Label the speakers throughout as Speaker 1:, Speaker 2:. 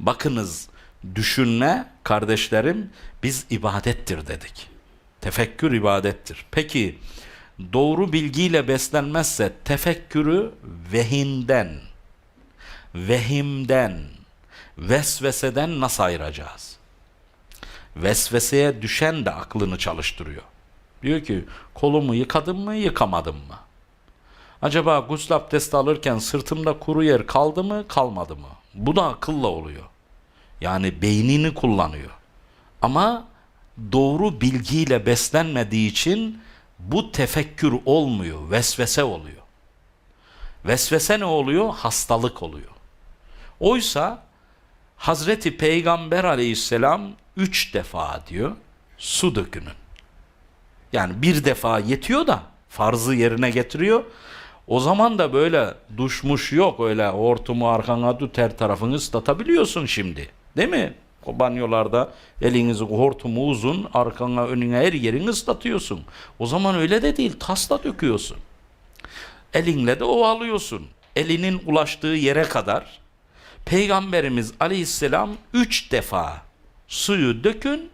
Speaker 1: Bakınız düşünme kardeşlerim biz ibadettir dedik. Tefekkür ibadettir. Peki doğru bilgiyle beslenmezse tefekkürü vehinden, vehimden, vesveseden nasıl ayıracağız? Vesveseye düşen de aklını çalıştırıyor. Diyor ki kolumu yıkadım mı yıkamadım mı? Acaba gusül abdesti alırken sırtımda kuru yer kaldı mı kalmadı mı? Bu da akılla oluyor. Yani beynini kullanıyor. Ama doğru bilgiyle beslenmediği için bu tefekkür olmuyor, vesvese oluyor. Vesvese ne oluyor? Hastalık oluyor. Oysa Hazreti Peygamber aleyhisselam üç defa diyor su dökünün. Yani bir defa yetiyor da farzı yerine getiriyor. O zaman da böyle duşmuş yok öyle hortumu arkana tut her tarafını ıslatabiliyorsun şimdi. Değil mi? O banyolarda elinizi hortumu uzun arkana önüne her yerini ıslatıyorsun. O zaman öyle de değil tasla döküyorsun. Elinle de ovalıyorsun. Elinin ulaştığı yere kadar Peygamberimiz aleyhisselam üç defa suyu dökün,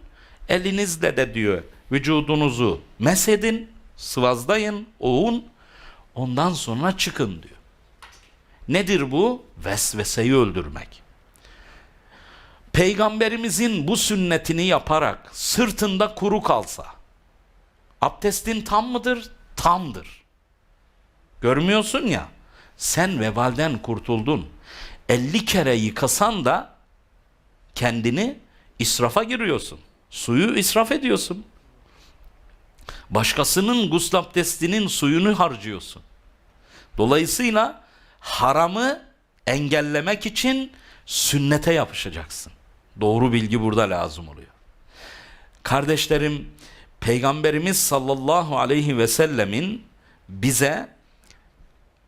Speaker 1: elinizle de diyor vücudunuzu mesedin, sıvazlayın, oğun, ondan sonra çıkın diyor. Nedir bu? Vesveseyi öldürmek. Peygamberimizin bu sünnetini yaparak sırtında kuru kalsa, abdestin tam mıdır? Tamdır. Görmüyorsun ya, sen vebalden kurtuldun. 50 kere yıkasan da kendini israfa giriyorsun. Suyu israf ediyorsun. Başkasının gusül abdestinin suyunu harcıyorsun. Dolayısıyla haramı engellemek için sünnete yapışacaksın. Doğru bilgi burada lazım oluyor. Kardeşlerim, Peygamberimiz sallallahu aleyhi ve sellemin bize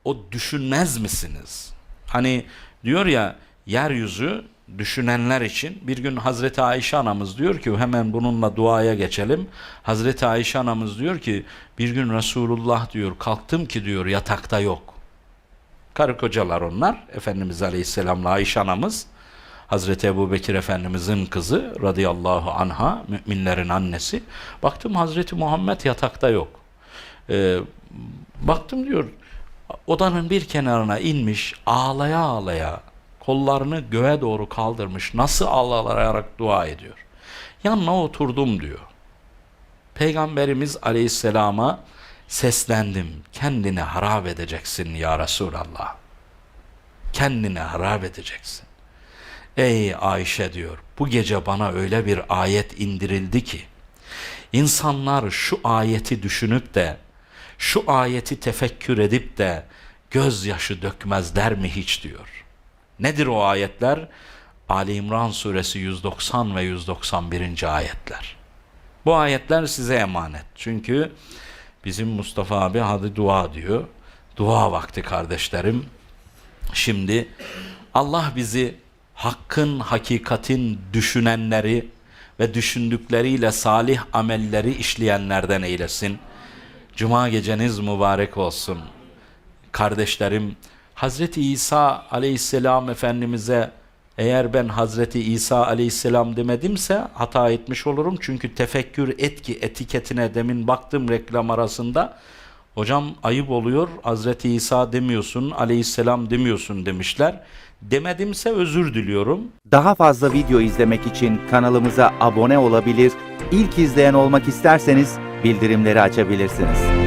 Speaker 1: o düşünmez misiniz? Hani diyor ya yeryüzü düşünenler için bir gün Hazreti Ayşe anamız diyor ki hemen bununla duaya geçelim. Hazreti Ayşe anamız diyor ki bir gün Resulullah diyor kalktım ki diyor yatakta yok. Karı kocalar onlar. Efendimiz Aleyhisselam'la Ayşe anamız Hazreti Ebu Bekir Efendimizin kızı radıyallahu anha müminlerin annesi. Baktım Hazreti Muhammed yatakta yok. Ee, baktım diyor odanın bir kenarına inmiş ağlaya ağlaya kollarını göğe doğru kaldırmış nasıl ağlayarak dua ediyor. Yanına oturdum diyor. Peygamberimiz aleyhisselama seslendim. Kendini harap edeceksin ya Resulallah. Kendini harap edeceksin. Ey Ayşe diyor bu gece bana öyle bir ayet indirildi ki insanlar şu ayeti düşünüp de şu ayeti tefekkür edip de gözyaşı dökmezler mi hiç diyor. Nedir o ayetler? Ali İmran suresi 190 ve 191. ayetler. Bu ayetler size emanet. Çünkü bizim Mustafa abi hadi dua diyor. Dua vakti kardeşlerim. Şimdi Allah bizi hakkın, hakikatin düşünenleri ve düşündükleriyle salih amelleri işleyenlerden eylesin. Cuma geceniz mübarek olsun. Kardeşlerim, Hazreti İsa aleyhisselam Efendimiz'e eğer ben Hazreti İsa aleyhisselam demedimse hata etmiş olurum. Çünkü tefekkür etki etiketine demin baktım reklam arasında. Hocam ayıp oluyor Hazreti İsa demiyorsun aleyhisselam demiyorsun demişler. Demedimse özür diliyorum.
Speaker 2: Daha fazla video izlemek için kanalımıza abone olabilir, ilk izleyen olmak isterseniz bildirimleri açabilirsiniz.